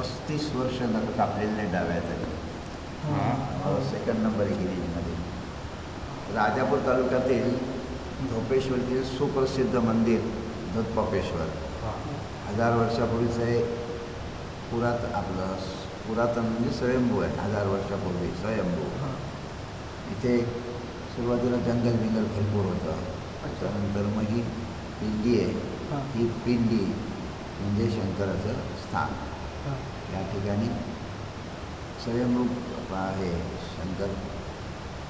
पस्तीस वर्ष नका कापलेले नाही डाव्या तरी सेकंड नंबर गिरीजमध्ये राजापूर तालुक्यातील धोपेश्वरचे सुप्रसिद्ध मंदिर धोतपापेश्वर हजार वर्षापूर्वीचं हे पुरात आपलं पुरातन म्हणजे स्वयंभू आहे हजार वर्षापूर्वी स्वयंभू. इथे सुरुवातीला जंगल बिंगल भरपूर होतं. त्याच्यानंतर मग ही पिंडी आहे. ही पिंडी म्हणजे शंकराचं स्थान. या ठिकाणी स्वयंभू आहे. शंकर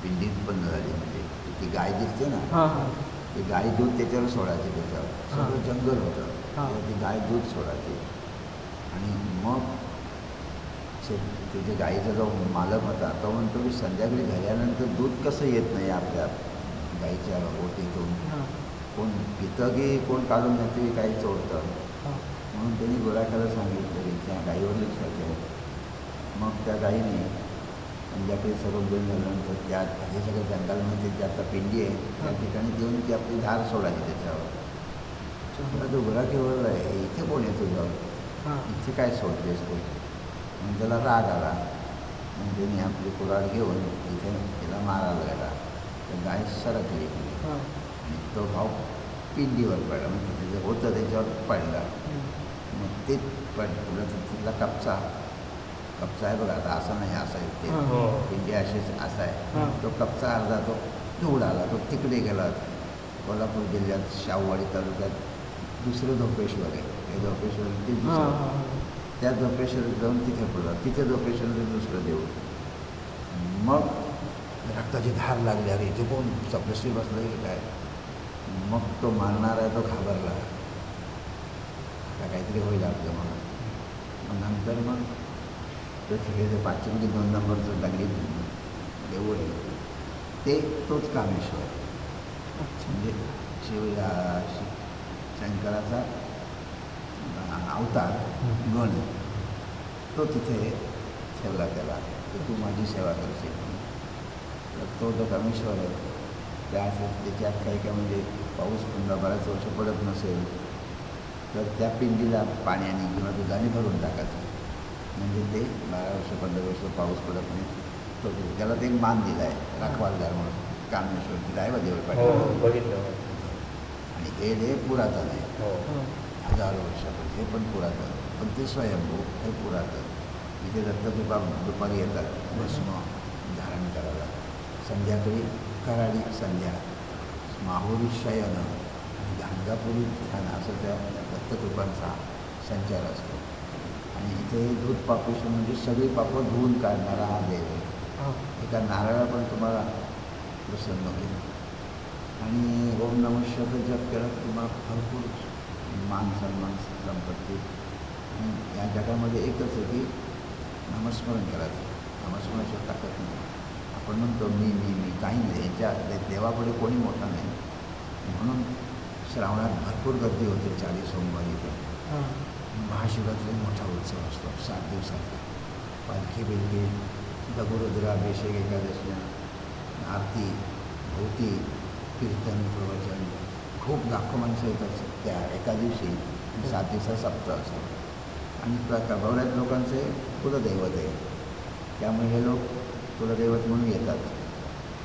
पिंडी उत्पन्न झाली म्हणजे. ती गाय दिसते ना? हां हां. ती गाय दूध त्याच्यावर सोडायचे त्याच्यावर. हां. सगळं जंगल होतं. हां. तेव्हा ती गाय दूध सोडायची. आणि मग त्याच्या गाईचा जो मालक होता तो म्हणतो की संध्याकाळी घाल्यानंतर दूध कसं येत नाही आपल्या गाईच्या ओटीतून? हां. कोण पितं की कोण काढून नेते की काही चोरतं? हां. म्हणून त्यांनी गोराखाला सांगितलं की त्या गाईवर लक्ष ठेव मग त्या गाईने संध्याकाळी सर्व घेऊन झाल्यानंतर त्या हे सगळं जंगलामध्ये जी आता पिंडी आहे त्या ठिकाणी देऊन ती आपली धार सोडायची त्याच्यावर. मला जो गोराखेवर आहे इथे कोण तुझं हां. इथे काय सोडतेस तू म्हणून त्याला राग आला. मग त्यांनी आपली कुराड घेऊन तिथे तिला मारायला गेला तर गाय सरकली. हां. आणि तो भाव पिंडीवर पडला. म्हणजे तिथे होतं त्याच्यावर पडला. मग ते पण तिथला कपचा कपचा आहे बघा आता असं नाही असं आहे ते. हां. पिंडी अशीच असा. आहे. तो कपचा अर्धा तो दूर आला तो तिकडे गेला. कोल्हापूर जिल्ह्यात शाहूवाडी तालुक्यात दुसरं धोपेश्वर आहे. हे धोपेश्वर ते दुसरं त्या धोपेश्वर जाऊन तिथे पडला. तिथे धोपेश्वर दुसरं देऊ मग रक्ताची धार लागली अरे इथे कोण? सप्रेसरी बसलं की काय? मग तो मारणार आहे तो घाबरला. काहीतरी होईल आपलं म्हणून. मग नंतर मग ते सगळे जे पाचवीमध्ये दोन नंबरचं दंगली देऊळ आहे. ते तोच कामेश्वर. म्हणजे शिव शंकराचा अवतार गण तो तिथे ठेवला त्याला. की तू माझी सेवा करशील. तर तो जो कामेश्वर आहे त्या त्याची आख्यायिका म्हणजे पाऊस पुन्हा बऱ्याच वर्ष पडत नसेल. तर त्या पिंडीला पाण्याने किंवा दुधाने भरून टाकायचं. म्हणजे ते बारा वर्ष पंधरा वर्ष पाऊस पडत नाही. तो त्याला ते मान दिला आहे राखवालदार म्हणून कामेश्वर तिला आहे पाटील. बघितलं आणि हे हे पुरातन आहे. हो. हजारो वर्षापूर्वी हे पण पुरातन. पण ते स्वयंभू हे पुरातन. इथे दत्तकृपा दुपारी येतात भस्म धारण करायला. संध्याकाळी कराडी संध्या. माहुरी शयन. आणि गाणगापुरी ध्यान असं त्या दत्तकृपांचा संचार असतो. आणि इथे दूध पापेश्वर म्हणजे सगळी पापं धुवून काढणारा हा देव आहे. हां. एका नारळा पण तुम्हाला प्रसन्न होईल. आणि ओम नमः शिवाय जप केलं तुम्हाला भरपूर मान सन्मान संपत्ती. आणि या जगामध्ये एकच आहे की नामस्मरण करायचं. नामस्मरणाशिवाय ताकद नाही. आपण म्हणतो मी मी मी काही नाही. याच्या देवापुढे कोणी मोठा नाही. म्हणून श्रावणात भरपूर गर्दी होते चाळीस सोमवारी इथे. महाशिवरात्री मोठा उत्सव असतो सात दिवसाचा. पालखी बिलखी दगुरुद्राभिषेक एकादशी आरती भोवती कीर्तन प्रवचन. खूप लाखो माणसं येतात त्या एका दिवशी. सात दिवसात सप्ताह असतो. आणि बऱ्याच लोकांचे कुलदैवत आहे त्यामुळे हे लोक कुलदैवत म्हणून येतात.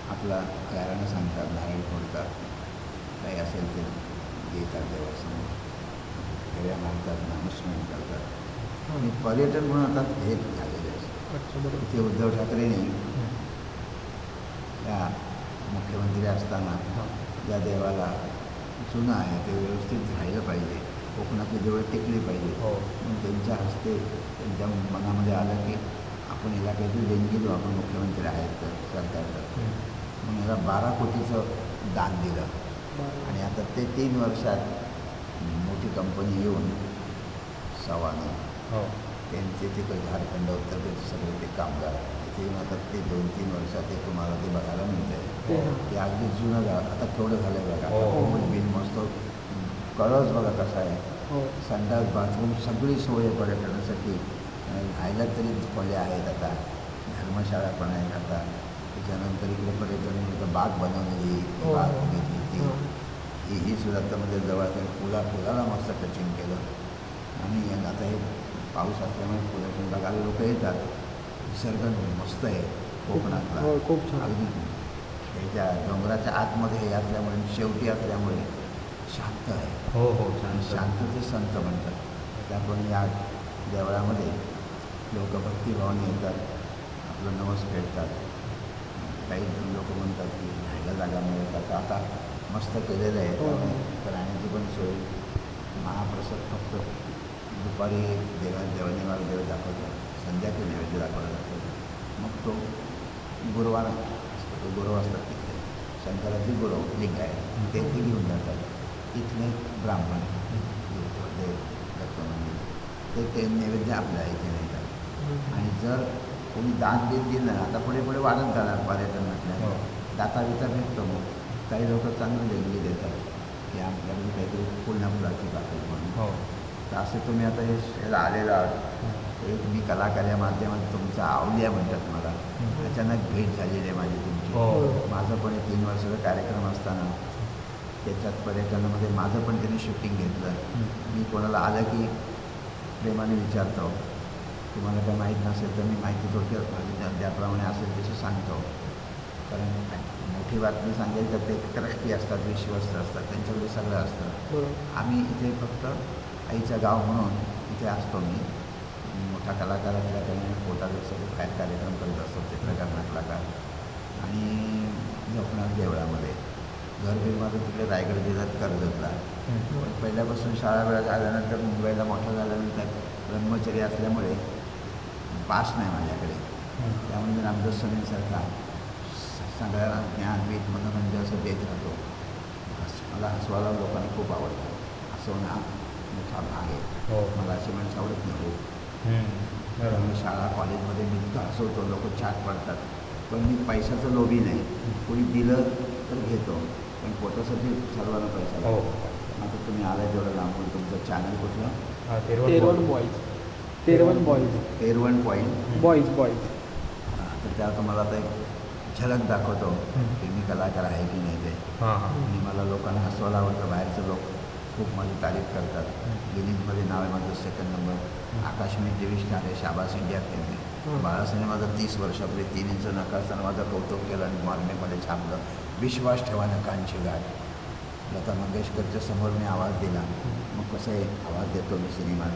आपला गाराणं सांगतात नारळ फोडतात. काही असेल ते. येतात देवासमोर. फेऱ्या मारतात नामस्मरण करतात. आणि पर्यटन म्हणून आता हे झालेले आहे. बरोबर. इथे उद्धव ठाकरेंनी त्या मुख्यमंत्री असताना या देवाला जुनं आहे ते व्यवस्थित राहिलं पाहिजे. कोकणातली देवळं टिकली पाहिजे. हो. म्हणून त्यांच्या हस्ते त्यांच्या मनामध्ये आलं की आपण याला काहीतरी देणगी देऊ आपण मुख्यमंत्री आहेत तर सरकारचं. म्हणून याला बारा कोटीचं दान दिलं. आणि आता ते तीन वर्षात मोठी कंपनी येऊन सवानं हो. त्यांचे तिकडे झारखंड उत्तर प्रदेश सगळे ते कामगार इथे येऊन आता ते दोन तीन वर्षात ते तुम्हाला ते बघायला मिळतंय. ते हां. ते अगदी जुनं झा आता केवढं झालं आहे बघा हो. बिल मस्त कळस बघा कसा आहे. हो. संडास बाथरूम सगळी सोय पर्यटनासाठी. राहायला तरी खोल्या आहेत आता. धर्मशाळा पण आहेत आता. त्याच्यानंतर इकडे पर्यटन बाग बनवलेली बाग. बघितली ती हां. ही ही सुरतमध्ये जवळ पुला पुलाला मस्त टचिंग केलं. आणि आता हे पाऊस असल्यामुळे पुलाचं बघायला लोक येतात. निसर्ग मस्त आहे कोकणातला. हो, खूप छान. अगदी. त्याच्या डोंगराच्या आतमध्ये हे असल्यामुळे शेवटी असल्यामुळे शांत आहे. हो हो शांतते संत म्हणतात. त्याप्रमाणे या देवळामध्ये लोक भक्तिभावाने येतात. आपलं नवस फेडतात. काही लोक म्हणतात की राहायला जागा मिळत आता आता मस्त केलेलं आहे. हो, हो. त्यामुळे राहण्याची पण सोय. महाप्रसाद फक्त दुपारी देवा देवानेवार देव दाखवतो. संध्याकाळी नैवेद्य दाखवला जातो. मग तो गुरुवार असतो. तो गुरु असतात तिथे. शंकराची गुरु लिंग आहे. ते ते घेऊन जातात. इथले ब्राह्मण देव दत्त मंदिर. ते ते नैवेद्य आपल्या इथे नेतात आणि जर कोणी दान देत दिलं आता पुढे पुढे वाढत जाणार पर्यटन म्हटल्यावर. हो. दाता बिता भेटतो मग. काही लोक चांगली देणगी देतात. की आमच्याकडे काहीतरी पुण्यापुराची बाकी म्हणून. हो. तर असे तुम्ही आता हे आलेलो आहात. एक मी कलाकार या माध्यमात तुमचा आवलिया म्हणतात मला. अचानक भेट झालेली आहे माझी तुमची. हो. माझं पण तीन वर्षाचा कार्यक्रम असताना. त्याच्यात पर्यटनामध्ये माझं पण त्यांनी शूटिंग घेतलं. मी कोणाला आलं की प्रेमाने विचारतो. तुम्हाला काय माहीत नसेल तर मी माहिती थोडक्यात ज्याप्रमाणे असेल तशी सांगतो. कारण मोठी बातमी सांगेल तर ते ट्रस्टी असतात विश्वस्त असतात त्यांच्याकडे सगळं असतं. आम्ही इथे फक्त आईचं गाव म्हणून इथे असतो मी. मोठा कलाकार असल्याकारणे पोटात सगळे बाहेर कार्यक्रम करत असतो चित्रकार कलाकार. आणि झोपणार देवळामध्ये. घर बीर माझं तिकडे रायगड जिल्ह्यात कर्जतला. पहिल्यापासून शाळा वेळा झाल्यानंतर मुंबईला मोठं झाल्यानंतर ब्रह्मचर्य असल्यामुळे पास नाही माझ्याकडे. त्यामुळे मी रामदास सगळ्यांना ज्ञान मीठ मनोरंजन असं देत राहतो. हस मला हसवायला लोकांना खूप आवडतं. हसवणं हा मोठा भाग आहे. हो. मला अशी माणसं आवडत नाही हं. त्यामुळे शाळा कॉलेजमध्ये मी इतकं हसवतो. लोक छाट पडतात. पण मी पैशाचं लोभी नाही. कोणी दिलं तर घेतो. पण पोटासाठी सर्वांना पैसा हो. आता तुम्ही आला तेवढं लांबून. तुमचं चॅनल कुठलं? हा तेरवण बोल. बॉईज तेरवण बॉईज तेरवण पॉईंट बॉईज बॉईज तर त्या तुम्हाला आता एक झलक दाखवतो. की मी कलाकार आहे की नाही ते. आणि मला लोकांना हसवायला आवडतं. बाहेरचे लोक खूप माझी तारीफ करतात. गिनीजमध्ये नाव आहे माझं सेकंड नंबर आकाश मी स्टार आहे शाबास इंडिया केली. बाळासाने माझं तीस वर्षापूर्वी तीन इंच नका असताना माझं कौतुक केलं आणि मार्मेमध्ये छापलं. विश्वास ठेवा नकांची गाठ. लता मंगेशकरच्या समोर मी आवाज दिला. मग कसं आवाज देतो मी सिनेमात.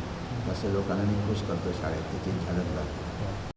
कसं लोकांना मी खुश करतो शाळेत. त्याची झलक लागते